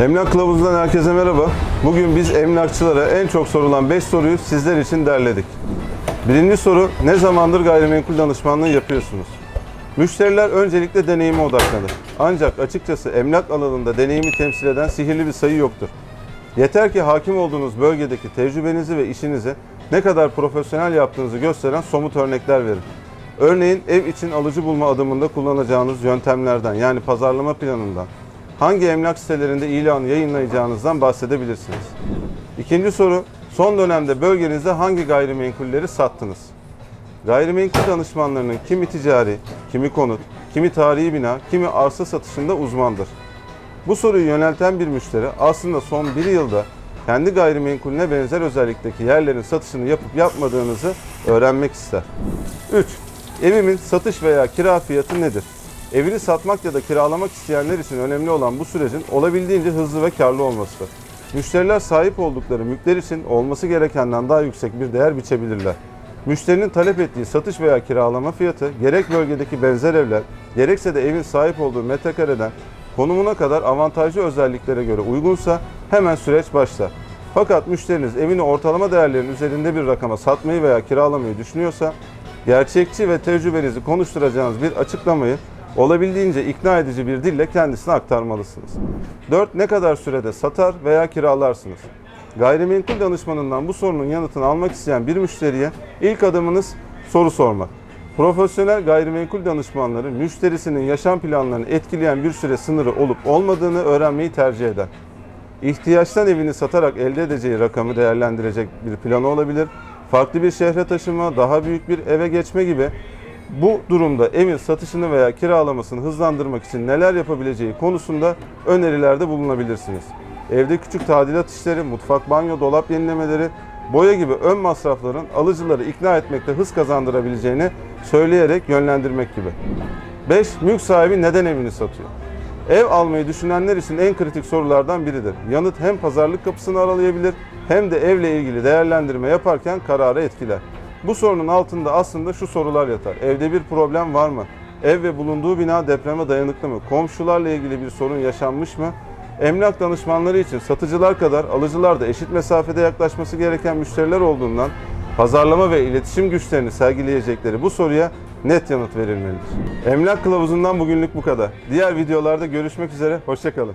Emlak Kılavuzu'ndan herkese merhaba. Bugün biz emlakçılara en çok sorulan 5 soruyu sizler için derledik. Birinci soru, ne zamandır gayrimenkul danışmanlığı yapıyorsunuz? Müşteriler öncelikle deneyime odaklanır. Ancak açıkçası emlak alanında deneyimi temsil eden sihirli bir sayı yoktur. Yeter ki hakim olduğunuz bölgedeki tecrübenizi ve işinizi ne kadar profesyonel yaptığınızı gösteren somut örnekler verin. Örneğin ev için alıcı bulma adımında kullanacağınız yöntemlerden yani pazarlama planından, hangi emlak sitelerinde ilan yayınlayacağınızdan bahsedebilirsiniz. İkinci soru, son dönemde bölgenizde hangi gayrimenkulleri sattınız? Gayrimenkul danışmanlarının kimi ticari, kimi konut, kimi tarihi bina, kimi arsa satışında uzmandır. Bu soruyu yönelten bir müşteri aslında son bir yılda kendi gayrimenkulüne benzer özellikteki yerlerin satışını yapıp yapmadığınızı öğrenmek ister. 3. Evimin satış veya kira fiyatı nedir? Evini satmak ya da kiralamak isteyenler için önemli olan bu sürecin olabildiğince hızlı ve karlı olmasıdır. Müşteriler sahip oldukları mülkler için olması gerekenden daha yüksek bir değer biçebilirler. Müşterinin talep ettiği satış veya kiralama fiyatı gerek bölgedeki benzer evler, gerekse de evin sahip olduğu metrekareden konumuna kadar avantajlı özelliklere göre uygunsa hemen süreç başlar. Fakat müşteriniz evini ortalama değerlerin üzerinde bir rakama satmayı veya kiralamayı düşünüyorsa, gerçekçi ve tecrübenizi konuşturacağınız bir açıklamayı olabildiğince ikna edici bir dille kendisine aktarmalısınız. 4. Ne kadar sürede satar veya kiralarsınız? Gayrimenkul danışmanından bu sorunun yanıtını almak isteyen bir müşteriye ilk adımınız soru sormak. Profesyonel gayrimenkul danışmanları müşterisinin yaşam planlarını etkileyen bir süre sınırı olup olmadığını öğrenmeyi tercih eder. İhtiyaçtan evini satarak elde edeceği rakamı değerlendirecek bir planı olabilir. Farklı bir şehre taşıma, daha büyük bir eve geçme gibi bu durumda evin satışını veya kiralamasını hızlandırmak için neler yapabileceği konusunda önerilerde bulunabilirsiniz. Evde küçük tadilat işleri, mutfak, banyo, dolap yenilemeleri, boya gibi ön masrafların alıcıları ikna etmekte hız kazandırabileceğini söyleyerek yönlendirmek gibi. 5. Mülk sahibi neden evini satıyor? Ev almayı düşünenler için en kritik sorulardan biridir. Yanıt hem pazarlık kapısını aralayabilir hem de evle ilgili değerlendirme yaparken kararı etkiler. Bu sorunun altında aslında şu sorular yatar. Evde bir problem var mı? Ev ve bulunduğu bina depreme dayanıklı mı? Komşularla ilgili bir sorun yaşanmış mı? Emlak danışmanları için satıcılar kadar alıcılar da eşit mesafede yaklaşması gereken müşteriler olduğundan pazarlama ve iletişim güçlerini sergileyecekleri bu soruya net yanıt verilmelidir. Emlak kılavuzundan bugünlük bu kadar. Diğer videolarda görüşmek üzere, hoşçakalın.